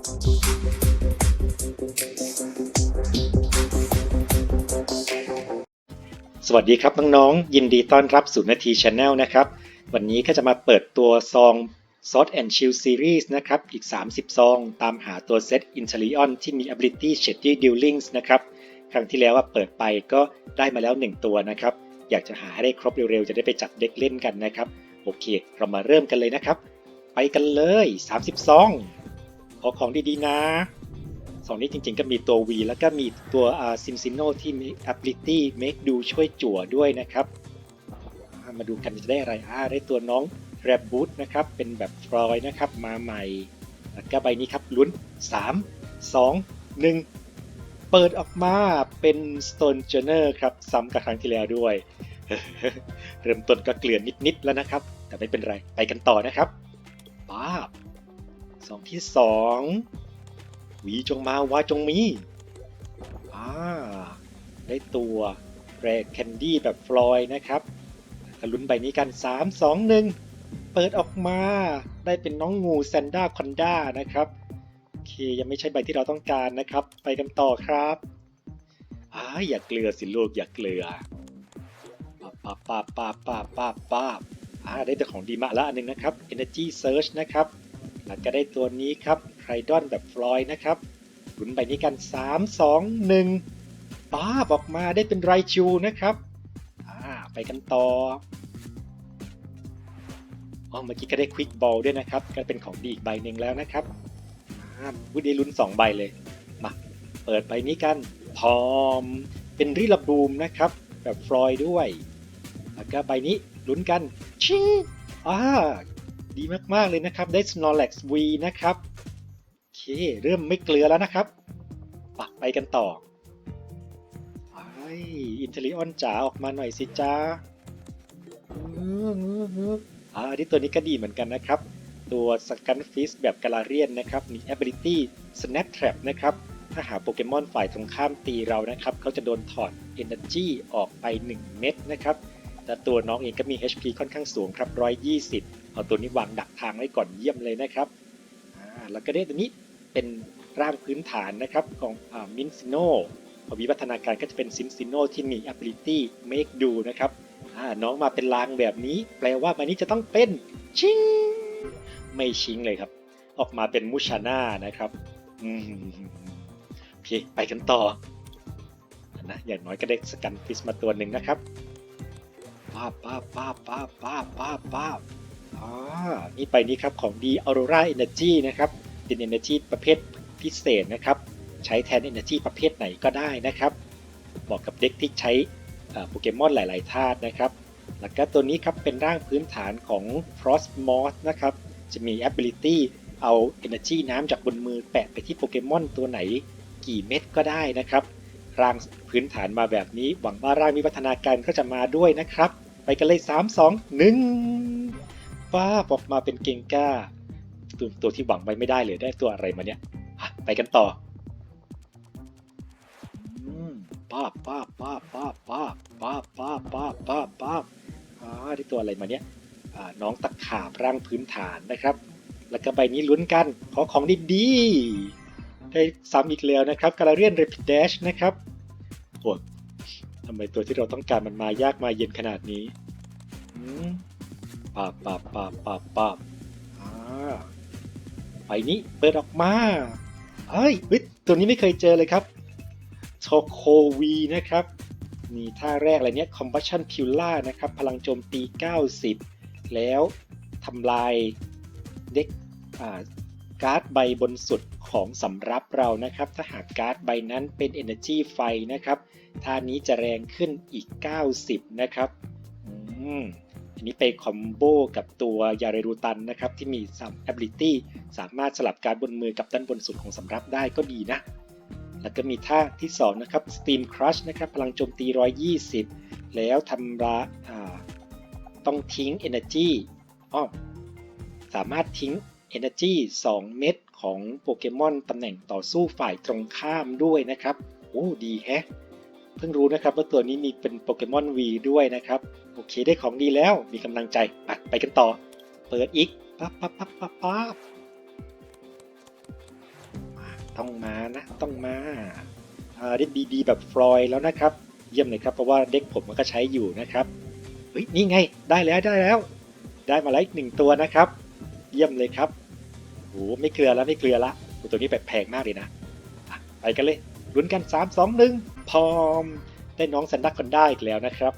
สวัสดีครับน้องๆ ยินดีต้อนรับสู่นาทีชาแนลนะครับ วันนี้ก็จะมาเปิดตัวซอง Sword and Shield Series นะครับ อีก 30 ซอง ตามหาตัวเซต Inteleon ที่มี Ability Shady Dealings นะครับ ครั้งที่แล้วว่าเปิดไปก็ได้มาแล้ว 1 ตัวนะครับ อยากจะหาให้ได้ครบเร็วๆ จะได้ไปจัดเด็กเล่นกันนะครับ โอเค เรามาเริ่มกันเลยนะครับ ไปกันเลย 30 ซอง ขอของดีๆนะสองนี้จริงๆก็มีตัว V แล้วก็มีตัวซินซิโนที่มี ability make do ช่วยจั่วด้วยนะครับ มาดูกันจะได้อะไรอ่าได้ตัวน้อง r a b b o o t นะครับ เป็นแบบฟลอยนะครับ มาใหม่ แล้วก็ใบนี้ครับลุ้น 3 2 1 เปิดออกมาเป็น Stone Journer ครับ ซ้ำกับครั้งที่แล้วด้วย เริ่มต้นก็เกลื่อนนิดๆแล้วนะครับ แต่ไม่เป็นไร ไปกันต่อนะครับป้าบ สองที่สองหวีจงมาวาจงมีอ่าได้ตัวแรดแคนดี้แบบฟลอยนะครับก็ลุ้นใบนี้กัน 3 2 1 เปิดออกมา ได้เป็นน้องงูแซนด้าคอนด้านะครับโอเคยังไม่ใช่ใบที่เราต้องการนะครับ ไปกันต่อครับอ่าอย่าเกลือสิลูกอย่าเกลือป้าป้าป้าป้าป้าป้าป้าอ่าได้แต่ของดีมาแล้วอันหนึงนะครับ Energy Search นะครับ แล้วก็ได้ตัวนี้ครับไครดอนแบบฟลอยนะครับลุ้นใบนี้กัน 3 2 1ป้าบออกมาได้เป็นไรชูนะครับอ่าไปกันต่ออ๋อเมื่อกี้ก็ได้ควิกบอลด้วยนะครับก็เป็นของดีอีกใบหนึ่งแล้วนะครับอ่าวุ้ได้ลุ้น 2 ใบเลย มาเปิดใบนี้กันพร้อม เป็นริลบูมนะครับ แบบฟลอยด้วย แล้วก็ใบนี้ลุ้นกัน ชิงอ่า ดีมาก ๆ เลยนะครับ ได้ Snorlax V นะครับโอเคเริ่มไม่เกลือแล้วนะครับปะไปกันต่อไออินเทลิออนจ๋าออกมาหน่อยสิจ้าอ่าอันนี้ตัวนี้ก็ดีเหมือนกันนะครับ ตัวสกันฟิสแบบกาลาเรียนนะครับมี ability snap trap นะครับ ถ้าหาโปเกมอนฝ่ายตรงข้ามตีเรานะครับ เขาจะโดนถอด energy ออกไป 1 เม็ดนะครับ แต่ตัวน้องเองก็มี HP ค่อนข้างสูงครับ 120 เอาตัวนี้วางดักทางไว้ก่อนเยี่ยมเลยนะครับแล้วก็ได้ตัวนี้เป็นร่างพื้นฐานนะครับของมินซิโนพอวิวัฒนาการก็จะเป็นซินซิโนที่มี ability make do นะครับน้องมาเป็นรางแบบนี้ แปลว่ามันนี้จะต้องเป็นชิง ไม่ชิงเลยครับ ออกมาเป็นมูชาน่านะครับอืมโอเคไปกันต่อนะอย่างน้อยก็ได้สกันฟิสมาตัวหนึ่งนะครับป้าป้าป้าป้าป้าป้าป้า อ่านี่ไปนี้ครับของดี Aurora Energy นะครับเป็น Energy ประเภทพิเศษนะครับ ใช้แทน Energy ประเภทไหนก็ได้นะครับเหมาะกับเด็กที่ใช้โปเกมอนหลาย ๆ ธาตุนะครับ แล้วก็ตัวนี้ครับเป็นร่างพื้นฐานของ Frostmoth นะครับ จะมี ability เอา Energy น้ำจากบนมือแปะไปที่โปเกมอนตัวไหนกี่เม็ดก็ได้นะครับ ร่างพื้นฐานมาแบบนี้ หวังว่าร่างวิวัฒนาการก็จะมาด้วยนะครับ ไปกันเลย 3 2 1 ฟ้าออกมาเป็นเกงก้าตัวตัวที่หวังไว้ไม่ได้เลยได้ตัวอะไรมาเนี่ยไปกันต่อป้าป้าป้าป้าป้าป้าป้าป้าป้าป้าอ่าได้ตัวอะไรมาเนี่ยน้องตะขาบร่างพื้นฐานนะครับ แล้วก็ใบนี้ลุ้นกันขอของดีๆได้ซ้ำอีกแล้วนะครับกาลาเรียนเรปิด a ชนะครับโอ้ทำไมตัวที่เราต้องการมันมายากมาเย็นขนาดนี้อืม ปาบปาบปาบปาบปาบอ่าใบนี้เปิดออกมาเฮ้ยเฮ้ยตัวนี้ไม่เคยเจอเลยครับโชโควีนะครับมีท่าแรกอะไรเนี้ย Combustion p u l a นะครับ พลังโจมตี 90 แล้วทำลายเด็กอ่าการ์ดใบบนสุดของสำรับเรานะครับ ถ้าหากการ์ดใบนั้นเป็น Energy ไฟนะครับ ท่านี้จะแรงขึ้นอีก 90 นะครับ อืม อันนี้ไปคอมโบกับตัวยาเรรูตันนะครับที่มีสาม ability สามารถสลับการบนมือกับด้านบนสุดของสำรับได้ก็ดีนะ แล้วก็มีท่าที่ 2 นะครับ Steam Crush นะครับพลังโจมตี 120 แล้วทำราอ่าต้องทิ้ง Energy อ้อสามารถทิ้ง Energy 2 เม็ดของโปเกมอนตำแหน่งต่อสู้ฝ่ายตรงข้ามด้วยนะครับ โอ้ ดีแฮะ เพิ่งรู้นะครับว่าตัวนี้มีเป็นโปเกมอน V ด้วยนะครับ โอเคได้ของดีแล้วมีกำลังใจไปไปกันต่อ เปิดอีกปั๊บปั๊บปั๊บปั๊บปั๊บต้องมานะต้องมาอ่าได้ดีๆ แบบฟลอยแล้วนะครับ เยี่ยมเลยครับเพราะว่าเด็กผมมันก็ใช้อยู่นะครับเฮ้ยนี่ไงได้แล้วได้แล้ว ได้มาแล้วอีกหนึ่งตัวนะครับ เยี่ยมเลยครับโอ้ไม่เกลือแล้วไม่เกลือละตัวนี้แบบแพงมากเลยนะไปกันเลย ลุ้นกัน 3 2 1 พร้อม ได้น้องซันดักคอนได้อีกแล้วนะครับ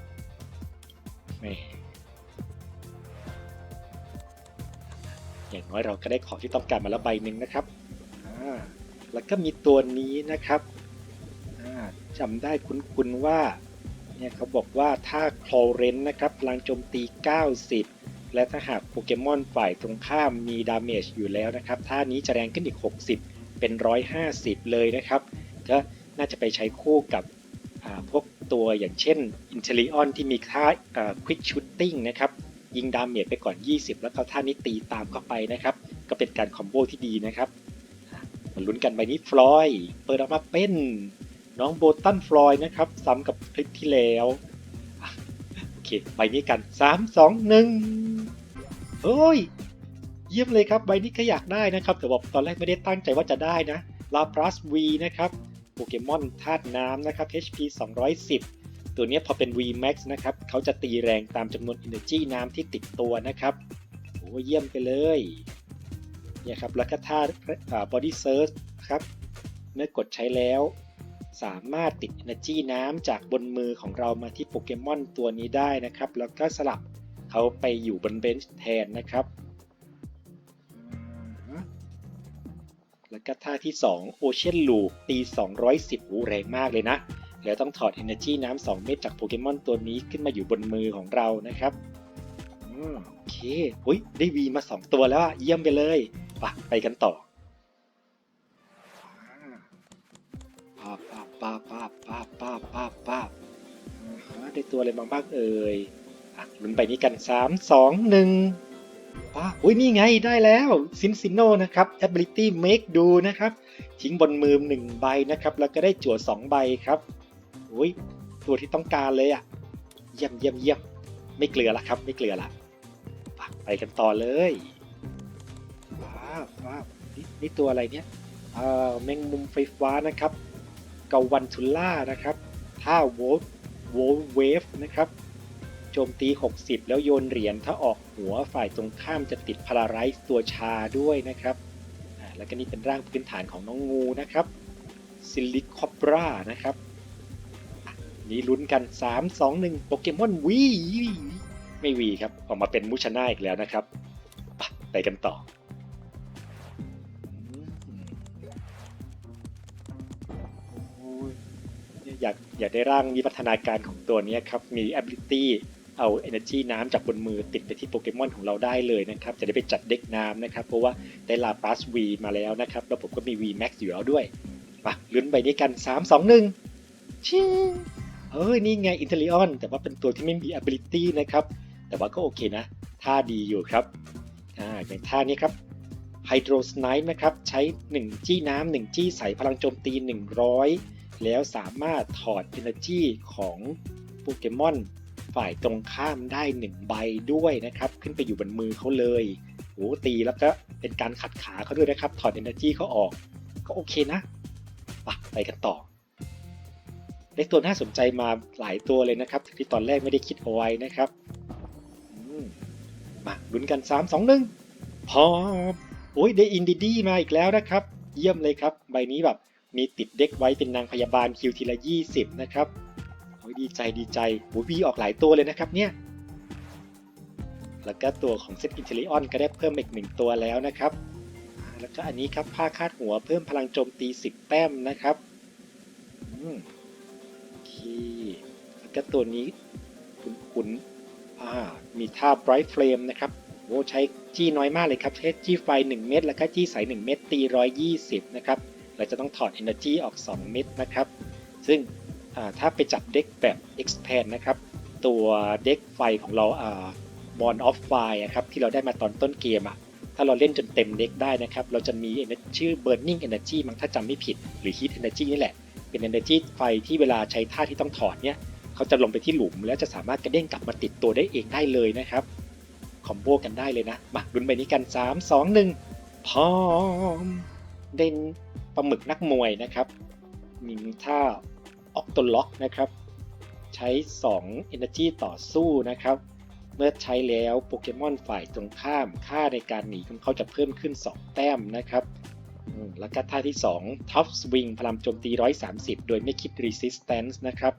อย่างน้อยเราก็ได้ของที่ต้องการมาแล้วใบหนึ่งนะครับ แล้วก็มีตัวนี้นะครับจำได้คุ้นๆว่าเนี่ยเขาบอกว่าถ้าคลอเรนนะครับ พลังโจมตี 90 และถ้าหากโปเกมอนฝ่ายตรงข้ามมีดาเมจอยู่แล้วนะครับ ท่านี้จะแรงขึ้นอีก 60 เป็น 150 เลยนะครับ ก็น่าจะไปใช้คู่กับพวกตัวอย่างเช่น i n t e l l i o n ที่มีค่า Quick Shooting นะครับ ยิงดาเมจไปก่อน 20 แล้วเขาท่านี้ตีตามเข้าไปนะครับ ก็เป็นการคอมโบที่ดีนะครับมาลุ้นกันใบนี้ฟลอยเปิดออกมาเป็นน้องโบตันฟลอยนะครับ ซ้ำกับคลิปที่แล้วโอเคใบนี้กัน 3 2 1เฮ้ยเยี่ยมเลยครับ ใบนี้ก็อยากได้นะครับ แต่ว่าตอนแรกไม่ได้ตั้งใจว่าจะได้นะลา p ลัส V นะครับ โปเกมอนธาตุน้ำนะครับ HP 210 ตัวนี้พอเป็น V Max นะครับเขาจะตีแรงตามจำนวน Energy น้ำที่ติดตัวนะครับโอ้เยี่ยมไปเลยเนี่ยครับแล้วก็ธาตุอ่า Body Surge ครับเมื่อกดใช้แล้ว สามารถติด Energy น้ำจากบนมือของเรามาที่โปเกมอนตัวนี้ได้นะครับ แล้วก็สลับเขาไปอยู่บนเบนช์แทนนะครับ แล้วก็ท่าที่ 2 Ocean Loop ตี 210โอ้แรงมากเลยนะ แล้วต้องถอด Energy น้ำ2 เม็ดจากโปเกมอนตัวนี้ขึ้นมาอยู่บนมือของเรานะครับโอเคอุ้ยได้ V มา 2 ตัวแล้วอะเยี่ยมไปเลยไปไปกันต่อป้าป้าป้าป้าป้าป้าป้าป้าอ่าได้ตัวอะไรมาบ้างเอ่ยอะลุ้นไปนี้กัน 3 2 1 ว้าอุ้ยนี่ไงได้แล้วซินซิโนนะครับ ability make do นะครับ ทิ้งบนมือหนึ่งใบนะครับ แล้วก็ได้จั่วสองใบครับอุ้ยตัวที่ต้องการเลยอะ่ะ เยี่ยมเยี่ยมเยี่ยมไม่เกลือละครับ ไม่เกลือละไปกันต่อเลยว้าวว้าวนี่นี่ตัวอะไรเนี่ยเอ่อแมงมุมไฟฟ้านะครับเกาวันทุล่านะครับท่าโวลโวลเวฟนะครับ โจมตี 60 แล้วโยนเหรียญถ้าออก หัวฝ่ายตรงข้ามจะติดพาราไรซ์ตัวชาด้วยนะครับ แล้วก็นี่เป็นร่างพื้นฐานของน้องงูนะครับซิลิคอปรานะครับ นี่ลุ้นกัน 3 2 1โปเกมอนวีไม่วีครับ ออกมาเป็นมุชนาอีกแล้วนะครับ ไปกันต่ออยอยากอยากได้ร่างวิวัฒนาการของตัวนี้ครับ มี ability เอา energy น้ำจากบนมือติดไปที่โปเกมอนของเราได้เลยนะครับ จะได้ไปจัดเด็กน้ำนะครับ เพราะว่าได้ลาปัส V มาแล้วนะครับ แล้วผมก็มี V Max อยู่แล้วด้วยมาลุ้นใบนี้กัน 3 2 1ชิงเอ้ย นี่ไง i n t e l l i o n แต่ว่าเป็นตัวที่ไม่มี ability นะครับ แต่ว่าก็โอเคนะ ท่าดีอยู่ครับอ่าอย่างท่านี้ครับ Hydro Snipe นะครับ ใช้ 1 จี้น้ำ1จี้ใส่พลังโจมตี 100 แล้วสามารถถอด Energy ของโปเกมอน ฝ่ายตรงข้ามได้1ใบด้วยนะครับ ขึ้นไปอยู่บนมือเขาเลยโอ้ตีแล้วก็เป็นการขัดขาเขาด้วยนะครับ ถอด Energy เขาออก ก็โอเคนะไปไปกันต่อได้ตัวน่าสนใจมาหลายตัวเลยนะครับที่ตอนแรกไม่ได้คิดเอาไว้นะครับมมาลุ้นกัน 3 2 1 พอโอ้ยได้อินดิดี้มาอีกแล้วนะครับ เยี่ยมเลยครับ ใบนี้แบบมีติดเด็กไว้เป็นนางพยาบาลคิวทีละ 20 นะครับ โอ้ยดีใจดีใจโอ้วีออกหลายตัวเลยนะครับเนี่ย แล้วก็ตัวของเซตอินเทลิออนก็ได้เพิ่มอีกหนึ่งตัวแล้วนะครับ แล้วก็อันนี้ครับผ้าคาดหัวเพิ่มพลังโจมตี 10 แต้มนะครับอืมโอเคแล้วก็ตัวนี้คุณๆอ่ามีท่า Bright Flame นะครับโอ้ใช้จี้น้อยมากเลยครับใช้จี้ไฟ 1 เม็ดแล้วก็จี้ใส1เม็ดตี 120 นะครับ เราจะต้องถอด Energy ออก 2 เม็ดนะครับ ซึ่ง ถ้าไปจับเด็กแบบ Expand นะครับ ตัวเด็กไฟของเราบอ่า Bond of Fire อะครับที่เราได้มาตอนต้นเกมอะถ้าเราเล่นจนเต็มเด็กได้นะครับ เราจะมีชื่อ Burning Energy มั้งถ้าจำไม่ผิด หรือ Heat Energy นี่แหละ เป็น Energy ไฟที่เวลาใช้ท่าที่ต้องถอดเนี่ยเขาจะลงไปที่หลุม แล้วจะสามารถกระเด้งกลับมาติดตัวได้เองได้เลยนะครับคอมโบกันได้เลยนะ มาลุ้นใบนี้กัน 3 2 1 พร้อม เด่นปลาหมึกนักมวยนะครับมีท่า ออกตล็อกนะครับ ใช้ 2 Energy ต่อสู้นะครับ เมื่อใช้แล้วโปเกมอนฝ่ายตรงข้ามค่าในการหนีของเขาจะเพิ่มขึ้น 2 แต้มนะครับแล้วก็ท่าที่ 2 Top Swing พลังโจมตี 130 โดยไม่คิด Resistance นะครับ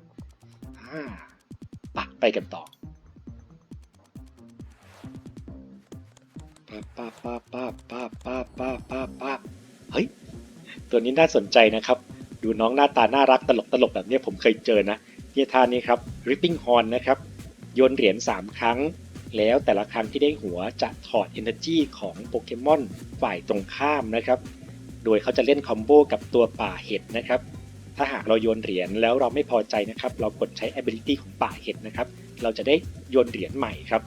อ่าปะไปกันต่อป้าป้าป้าป้าป้าป้าป้าป้าป้าเฮ้ย ตัวนี้น่าสนใจนะครับ ดูน้องหน้าตาน่ารักตลกตลกแบบนี้ผมเคยเจอนะเนี่ยท่านี้ครับ Ripping Horn นะครับ โยนเหรียญ 3 ครั้ง แล้วแต่ละครั้งที่ได้หัวจะถอด Energy ของโปเกมอนฝ่ายตรงข้ามนะครับ โดยเขาจะเล่นคอมโบกับตัวป่าเห็ดนะครับ ถ้าหากเราโยนเหรียญแล้วเราไม่พอใจนะครับ เรากดใช้ ability ของป่าเห็ดนะครับ เราจะได้โยนเหรียญใหม่ครับ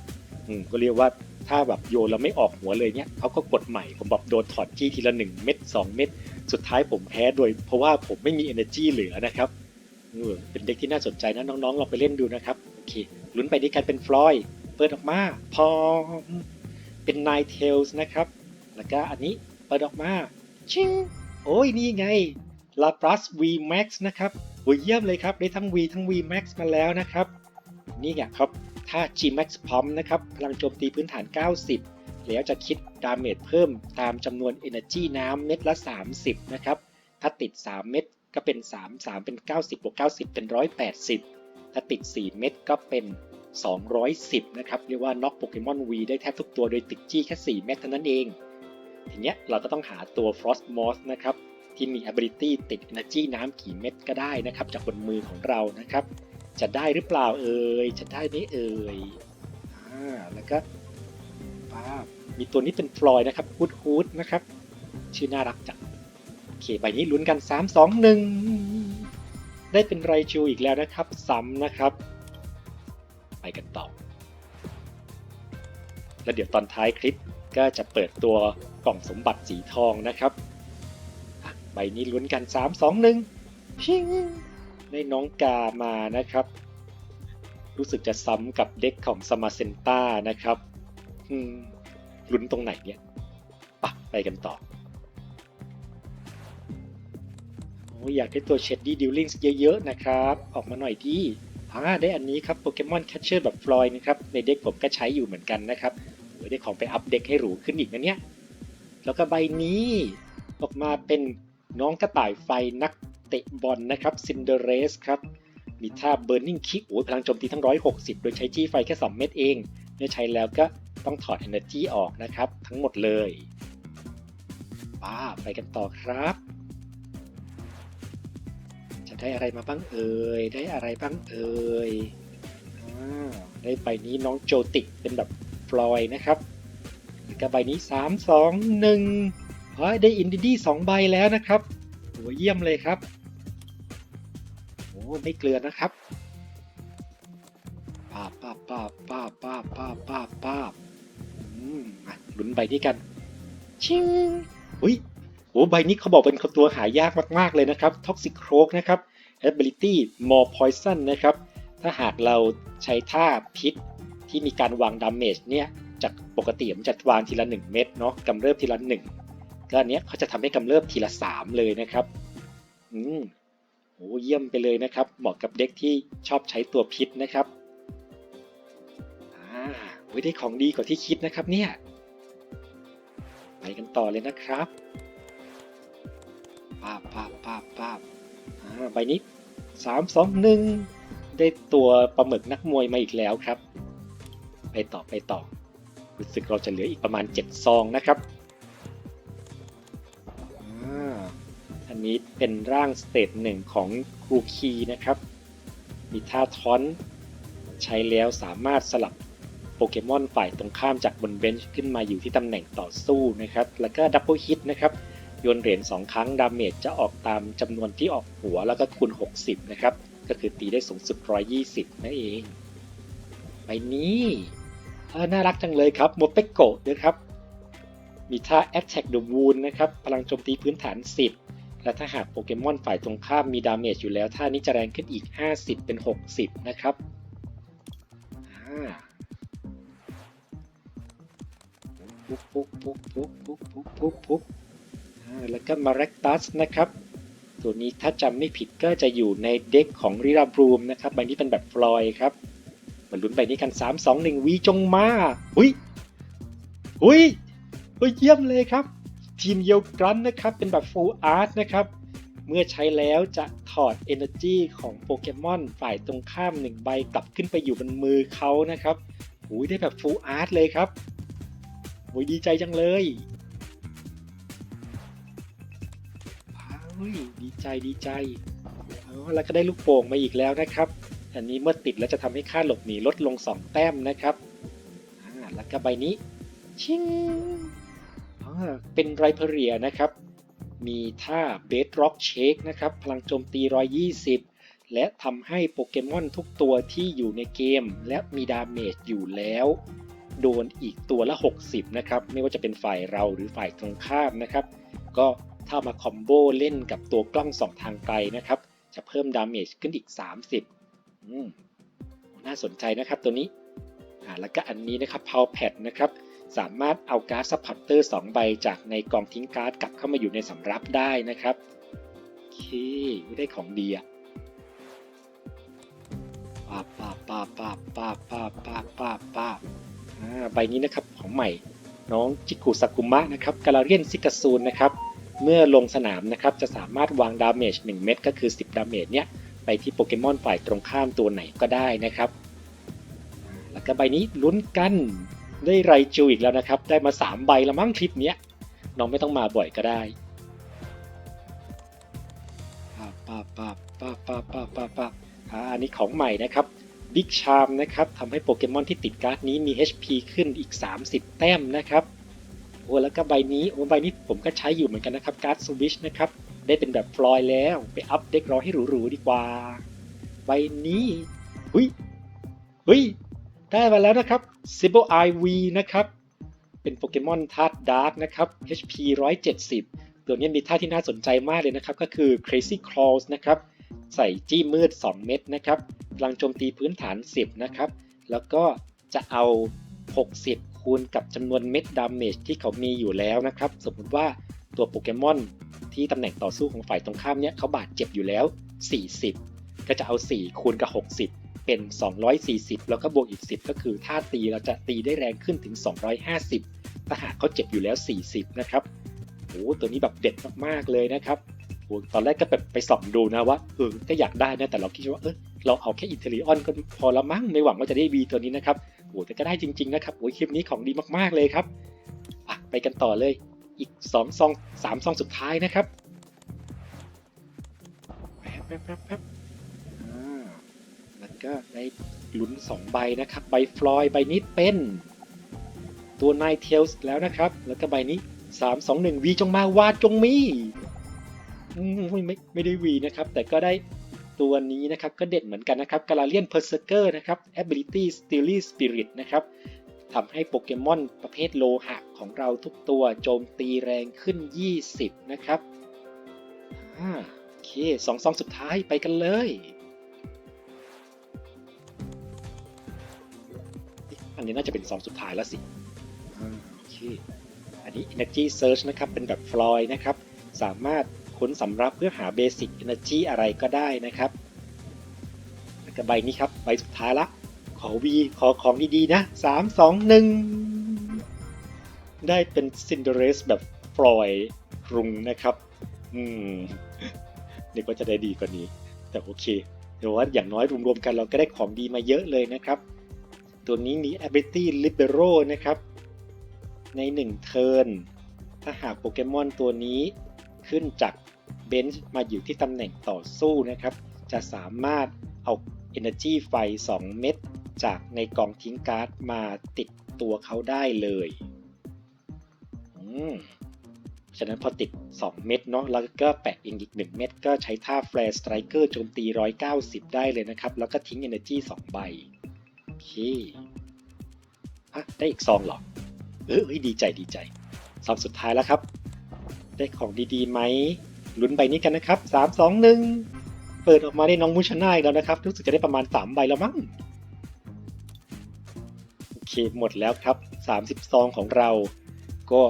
อืม ก็เรียกว่าถ้าแบบโยนแล้วไม่ออกหัวเลยเนี่ยเขาก็กดใหม่ ผมแบบโดนถอดจี้ทีละ 1 เม็ด2 เม็ด สุดท้ายผมแพ้โดย เพราะว่าผมไม่มี energy เหลือนะครับเป็นเด็กที่น่าสนใจนะน้องๆลองไปเล่นดูนะครับโอเคลุ้นไปด้วยกันเป็นฟลอยเปิดออกมาพอมเป็น Nine Tails นะครับ แล้วก็อันนี้เปิดออกมาชิงโอ้ยนี่ไง Lapras V Max นะครับโอ้ยเยี่ยมเลยครับ ได้ทั้ง V ทั้ง V Max มาแล้วนะครับ นี่ไงครับ ถ้า G Max Pump นะครับ พลังโจมตีพื้นฐาน 90 แล้วจะคิดดาเมจเพิ่มตามจำนวน Energy น้ำเม็ดละ 30 นะครับ ถ้าติด 3 เม็ดก็เป็น 3 3 เป็น 90บวก90 เป็น 180 ถ้าติด 4 เม็ดก็เป็น 210 นะครับ เรียกว่าน็อกโปเกมอน V ได้แทบทุกตัวโดยติดจี้แค่ 4 เม็ดเท่านั้นเอง ทีเนี้ยเราก็ต้องหาตัว Frost Moss นะครับ ที่มี ability ติด energy น้ำกี่เม็ดก็ได้นะครับ จากบนมือของเรานะครับ จะได้หรือเปล่าเอ่ย จะได้ไหมเอ่ย อ่า แล้วก็ มีตัวนี้เป็นฟลอยนะครับฮูดฮูดนะครับ ชื่อน่ารักจังโอเคใบนี้ลุ้นกัน 3 2 1 ได้เป็นไรจูอีกแล้วนะครับ ซ้ำนะครับ ไปกันต่อ แล้วเดี๋ยวตอนท้ายคลิปก็จะเปิดตัวกล่องสมบัติสีทองนะครับ ใบนี้ลุ้นกัน 3 2 1พิงได้น้องกามานะครับ รู้สึกจะซ้ำกับเด็กของสมาเซนต้านะครับ อืมลุ้นตรงไหนเนี่ยปะไปกันต่อโอ้ยอยากได้ตัวเชดดี้ดิวลิงส์เยอะๆนะครับ ออกมาหน่อยดีอ่าได้อันนี้ครับโปเกมอนแคชเชอร์แบบฟลอยนะครับ ในเด็กผมก็ใช้อยู่เหมือนกันนะครับโอ้ได้ของไปอัปเด็กให้หรูขึ้นอีกนะเนี่ย แล้วก็ใบนี้ออกมาเป็นน้องกระต่ายไฟนักเตะบอลนะครับซินเดอเรสครับ มีท่าเบ Burning Kick โอ้ยพลังโจมตีทั้ง 160 โดยใช้จี้ไฟแค่ 2 เม็ดเอง เมื่อใช้แล้วก็ ต้องถอด Energy ออกนะครับ ทั้งหมดเลยป้าไปกันต่อครับ จะได้อะไรมาบ้างเอ่ย ได้อะไรบ้างเอ่ยอได้ใบนี้น้องโจติกเป็นแบบฟลอยนะครับแล้วก็ใบนี้ 3 2 1เฮ้ยได้อินดิดี้2ใบแล้วนะครับโหเยี่ยมเลยครับโอ้ไม่เกลือนะครับป้าป้าป้าป้าป้าป้าป้าป้า ลุ้นใบนี้กัน ชิงอุ้ยโอ้ใบนี้เขาบอกเป็นตัวหายากมาก ๆ เลยนะครับ Toxic Croak นะครับ Ability More Poison นะครับ ถ้าหากเราใช้ท่าพิษที่มีการวางดาเมจเนี่ยจากปกติมันจะวางทีละ 1 เม็ดเนาะกำเริบทีละ 1 ก็อันเนี้ยเขาจะทำให้กำเริบทีละ 3 เลยนะครับ อืมโอ้เยี่ยมไปเลยนะครับ เหมาะกับเด็กที่ชอบใช้ตัวพิษนะครับ โอ้ยได้ของดีกว่าที่คิดนะครับเนี่ย ไปกันต่อเลยนะครับป้าบป้าบป้าบป้าบอ่าใบนี้สามสองหนึ่งได้ตัวปลาหมึกนักมวยมาอีกแล้วครับ ไปต่อไปต่อ รู้สึกเราจะเหลืออีกประมาณ 7 ซองนะครับอ่าอันนี้เป็นร่างสเตจหนึ่งของครูคีนะครับ มีท่าทอน ใช้แล้วสามารถสลับ โปเกมอนฝ่ายตรงข้ามจากบนเบนช์ขึ้นมาอยู่ที่ตำแหน่งต่อสู้นะครับ แล้วก็ดับเบิลฮิตนะครับ โยนเหรียญ2ครั้งดาเมจจะออกตามจำนวนที่ออกหัวแล้วก็คูณ 60 นะครับ ก็คือตีได้สูงสุด 120 นั่นเองใบนี้น่ารักจังเลยครับโมเปโกะนะครับ มีท่า Attack the Wound นะครับ พลังโจมตีพื้นฐาน 10 และถ้าหากโปเกมอนฝ่ายตรงข้ามมีดาเมจอยู่แล้ว ท่านี้จะแรงขึ้นอีก 50 เป็น 60 นะครับอ่า ปุ๊บปุ๊บปุ๊บปุ๊บปุ๊บปุ๊บปุ๊บปุ๊บแล้วก็มาแร็กตัสนะครับ ตัวนี้ถ้าจำไม่ผิดก็จะอยู่ในเด็กของริราบรูมนะครับใบนี้เป็นแบบฟลอยครับมาลุ้นใบนี้กัน 3 2 1วีจงมาอุ้ยอุ้ยอุ้ยเยี่ยมเลยครับ ทีมเยียวกรันนะครับ เป็นแบบ full art นะครับ เมื่อใช้แล้วจะถอด energy ของโปเกมอนฝ่ายตรงข้ามหนึ่งใบกลับขึ้นไปอยู่บนมือเขานะครับอุ้ยได้แบบ full art เลยครับ อ้ยดีใจจังเลยว้าวดีใจดีใจอ๋อแล้วก็ได้ลูกโป่งมาอีกแล้วนะครับ อันนี้เมื่อติดแล้วจะทำให้ค่าหลบหนีลดลง 2 แต้มนะครับ แล้วก็ใบนี้ ชิงอ่าเป็นไรเพเรียนะครับ มีท่าเบสร็อกเชคนะครับ พลังโจมตี 120 และทำให้โปเกมอนทุกตัวที่อยู่ในเกม และมีดาเมจอยู่แล้ว โดนอีกตัวละ 60 นะครับ ไม่ว่าจะเป็นฝ่ายเราหรือฝ่ายตรงข้ามนะครับ ก็ถ้ามาคอมโบเล่นกับตัวกล้องสองทางไกลนะครับ จะเพิ่มดาเมจขึ้นอีก 30อืมน่าสนใจนะครับตัวนี้อ่าแล้วก็อันนี้นะครับ Power Pad นะครับ สามารถเอาการ์ดซัพพอร์เตอร์2ใบจากในกองทิ้งการ์ดกลับเข้ามาอยู่ในสำรับได้นะครับโอเคไม่ได้ของดีอะป้าป้าป้าป้าป้าป้าป้าป้าปา ใบนี้นะครับของใหม่น้องจิกุซากุมะนะครับกาลาเรียนซิกาซูนนะครับเมื่อลงสนามนะครับจะสามารถวางดาเมจ1เม็ดก็คือ 10 ดาเมจเนี่ยไปที่โปเกมอนฝ่ายตรงข้ามตัวไหนก็ได้นะครับ แล้วก็ใบนี้ลุ้นกันได้ไรจูอีกแล้วนะครับ ได้มา 3 ใบล้วมั้งคลิปเนี้ยน้องไม่ต้องมาบ่อยก็ได้ปาบป้าบป้าบป้าบป้าบป้าบป้าบป้าบอ่าอันนี้ของใหม่นะครับ บิ๊กชามนะครับทำให้โปเกมอนที่ติดการ์ดนี้มี HP ขึ้นอีก 30 แต้มนะครับโอ้แล้วก็ใบนี้โอ้ใบนี้ผมก็ใช้อยู่เหมือนกันนะครับการ์ดสวิชนะครับได้เป็นแบบฟลอยแล้วไปอัพเด็กรอให้หรูๆดีกว่า ใบนี้หุยหุยได้มาแล้วนะครับ s i b l IV นะครับเป็นโปเกมอนธาตุดาร์กนะครับ HP 170 ตัวนี้มีท่าที่น่าสนใจมากเลยนะครับ ก็คือ Crazy Claws นะครับ ใส่จี้มืด 2 เม็ดนะครับพลังโจมตีพื้นฐาน 10 นะครับ แล้วก็จะเอา 60 คูณกับจำนวนเม็ดดาเมจที่เขามีอยู่แล้วนะครับ สมมติว่าตัวโปเกมอนที่ตำแหน่งต่อสู้ของฝ่ายตรงข้ามเนี่ยเขาบาดเจ็บอยู่แล้ว 40 ก็จะเอา 4 คูณกับ 60 เป็น 240 แล้วก็บวกอีก 10 ก็คือถ้าตีเราจะตีได้แรงขึ้นถึง 250ถ้าหากเขาเจ็บอยู่แล้ว 40 นะครับโอ้ตัวนี้แบบเด็ดมากๆเลยนะครับ ตอนแรกก็แบบไปส่องดูนะว่าเออก็อยากได้นะแต่เราคิดว่าเออเราเอาแค่อินเทลิออนก็พอละมั้งไม่หวังว่าจะได้วีตัวนี้นะครับโอ้แต่ก็ได้จริง ๆ นะครับโอ้คลิปนี้ของดีมากๆเลยครับอะไปกันต่อเลยอีก2ซอง3ซองสุดท้ายนะครับแป๊บแป๊บแป๊บแป๊บอ่าแล้วก็ได้ลุ้น2ใบนะครับใบฟลอยใบนี้เป็นตัว Nine Tails แล้วนะครับ แล้วก็ใบนี้ 3 2 1 V จงมาวาจงมี ไม่ไม่ได้ V นะครับ แต่ก็ได้ตัวนี้นะครับ ก็เด็ดเหมือนกันนะครับ Galarian Berserker นะครับ Ability Steely Spirit นะครับทำให้โปเกมอนประเภทโลหะของเราทุกตัวโจมตีแรงขึ้น 20 นะครับอ่าโอเคสองซองสุดท้ายไปกันเลยอันนี้น่าจะเป็นซองสุดท้ายแล้วสิอ่าโอเคอันนี้ Energy Search นะครับ เป็นแบบฟลอยนะครับ สามารถ ค้นสำรับเพื่อหา Basic Energy อะไรก็ได้นะครับแล้วก็ใบนี้ครับ ใบสุดท้ายละ ขอวีขอของดีๆนะ 3 2 1 ได้เป็น Cinderace แบบฟลอยรุงนะครับ อืมนึกว่าจะได้ดีกว่านี้ แต่โอเคแต่ว่าอย่างน้อยรวมๆกันเราก็ได้ของดีมาเยอะเลยนะครับ ตัวนี้มี ability libero นะครับ ใน1เทิร์นถ้าหากโปเกมอนตัวนี้ขึ้นจาก เบนช์มาอยู่ที่ตำแหน่งต่อสู้นะครับ จะสามารถเอา Energy ไฟ 2 เม็ดจากในกองทิ้งการ์ดมาติดตัวเขาได้เลยอืมฉะนั้นพอติด 2 เม็ดเนาะแล้วก็แปะเองอีก 1 เม็ดก็ใช้ท่า Flare Striker โจมตี 190 ได้เลยนะครับ แล้วก็ทิ้ง Energy 2 ใบ โอเคอะได้อีกซองหรอ เออเฮ้ยดีใจดีใจ ซองสุดท้ายแล้วครับ ได้ของดีๆไหม ลุ้นใบนี้กันนะครับสามสองหนึ่งเปิดออกมาได้น้องมุชนาอีกแล้วนะครับรู้สึกจะได้ประมาณสามใบแล้วมั้งโอเคหมดแล้วครับสามสิบซองของเรา ก็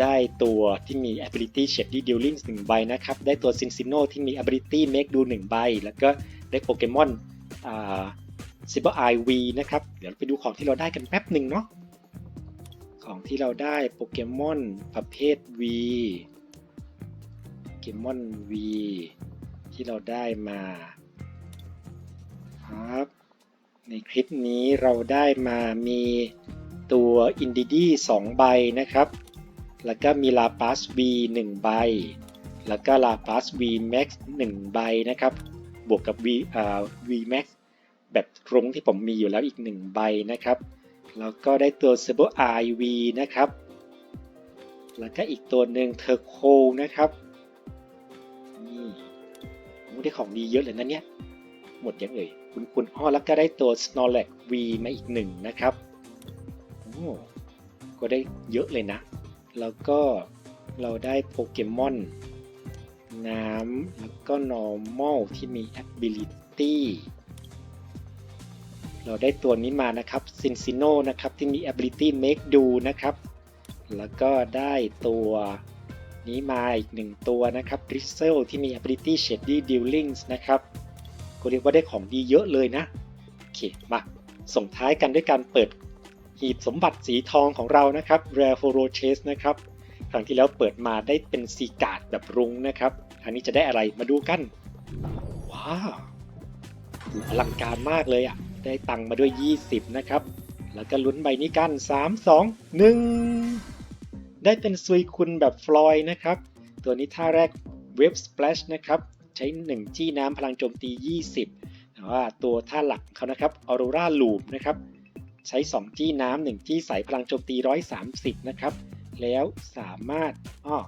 ได้ตัวที่มี ability shady dealing 1ใบนะครับ ได้ตัว Cincino ที่มี ability make do 1ใบ แล้วก็ได้โปเกมอนอ่า Silver Eye V นะครับ เดี๋ยวไปดูของที่เราได้กันแป๊บหนึ่งเนาะของที่เราได้โปเกมอนประเภท V เกมอน V ที่เราได้มาครับ ในคลิปนี้เราได้มามีตัวอินดิดี้2ใบนะครับ แล้วก็มีลาป a ส V 1ใบ แล้วก็ลาป a ส V Max 1ใบนะครับ บวกกับ V อ่า V Max แบบรุ้งที่ผมมีอยู่แล้วอีก1ใบนะครับ แล้วก็ได้ตัว s u b e r IV นะครับ แล้วก็อีกตัวหนึ่งเทอร์โคนะครับ ได้ของดีเยอะเลยนะเนี่ย หมดยังเอ่ย คุณคุณอ้อแล้วก็ได้ตัว Snorlax V มาอีกหนึ่งนะครับ โอ้ก็ได้เยอะเลยนะ แล้วก็เราได้โปเกมอนน้ำแล้วก็ normal ที่มี ability เราได้ตัวนี้มานะครับ Cincino นะครับที่มี ability make do นะครับ แล้วก็ได้ตัว นี้มาอีกหนึ่งตัวนะครับ Drizzle ที่มี ability shady dealings นะครับก็เรียกว่าได้ของดีเยอะเลยนะ โอเค มา ส่งท้ายกันด้วยการเปิดหีบสมบัติสีทองของเรานะครับ Rare f o r o c h a s e นะครับ ครั้งที่แล้วเปิดมาได้เป็นซีการ์ดแบบรุ้งนะครับ ครั้งนี้จะได้อะไรมาดูกัน ว้าวอลังการมากเลยอะ ได้ตังมาด้วย 20 นะครับ แล้วก็ลุ้นใบนี้กัน 3 2 1 ได้เป็นซุยคุณแบบฟลอยด์นะครับ ตัวนี้ท่าแรกเว็บสเปลชนะครับ ใช้ 1 จี้น้ำพลังโจมตี 20 แต่ว่าตัวท่าหลักเขานะครับออโรราลูปนะครับ ใช้ 2 จี้น้ำ1จี้ใสพลังโจมตี 130 นะครับ แล้วสามารถอ้อ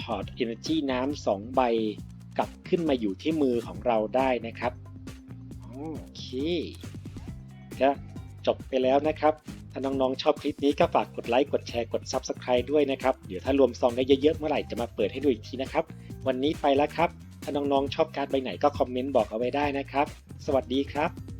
ถอด Energy น้ำ2ใบกลับขึ้นมาอยู่ที่มือของเราได้นะครับ โอเคก็ จบไปแล้วนะครับ ถ้าน้องๆชอบคลิปนี้ก็ฝากกดไลค์ กดแชร์ กด Subscribe ด้วยนะครับ เดี๋ยวถ้ารวมซองได้เยอะๆเมื่อไหร่จะมาเปิดให้ดูอีกทีนะครับ วันนี้ไปแล้วครับ ถ้าน้องๆชอบการ์ดใบไหนก็คอมเมนต์บอกเอาไว้ได้นะครับ สวัสดีครับ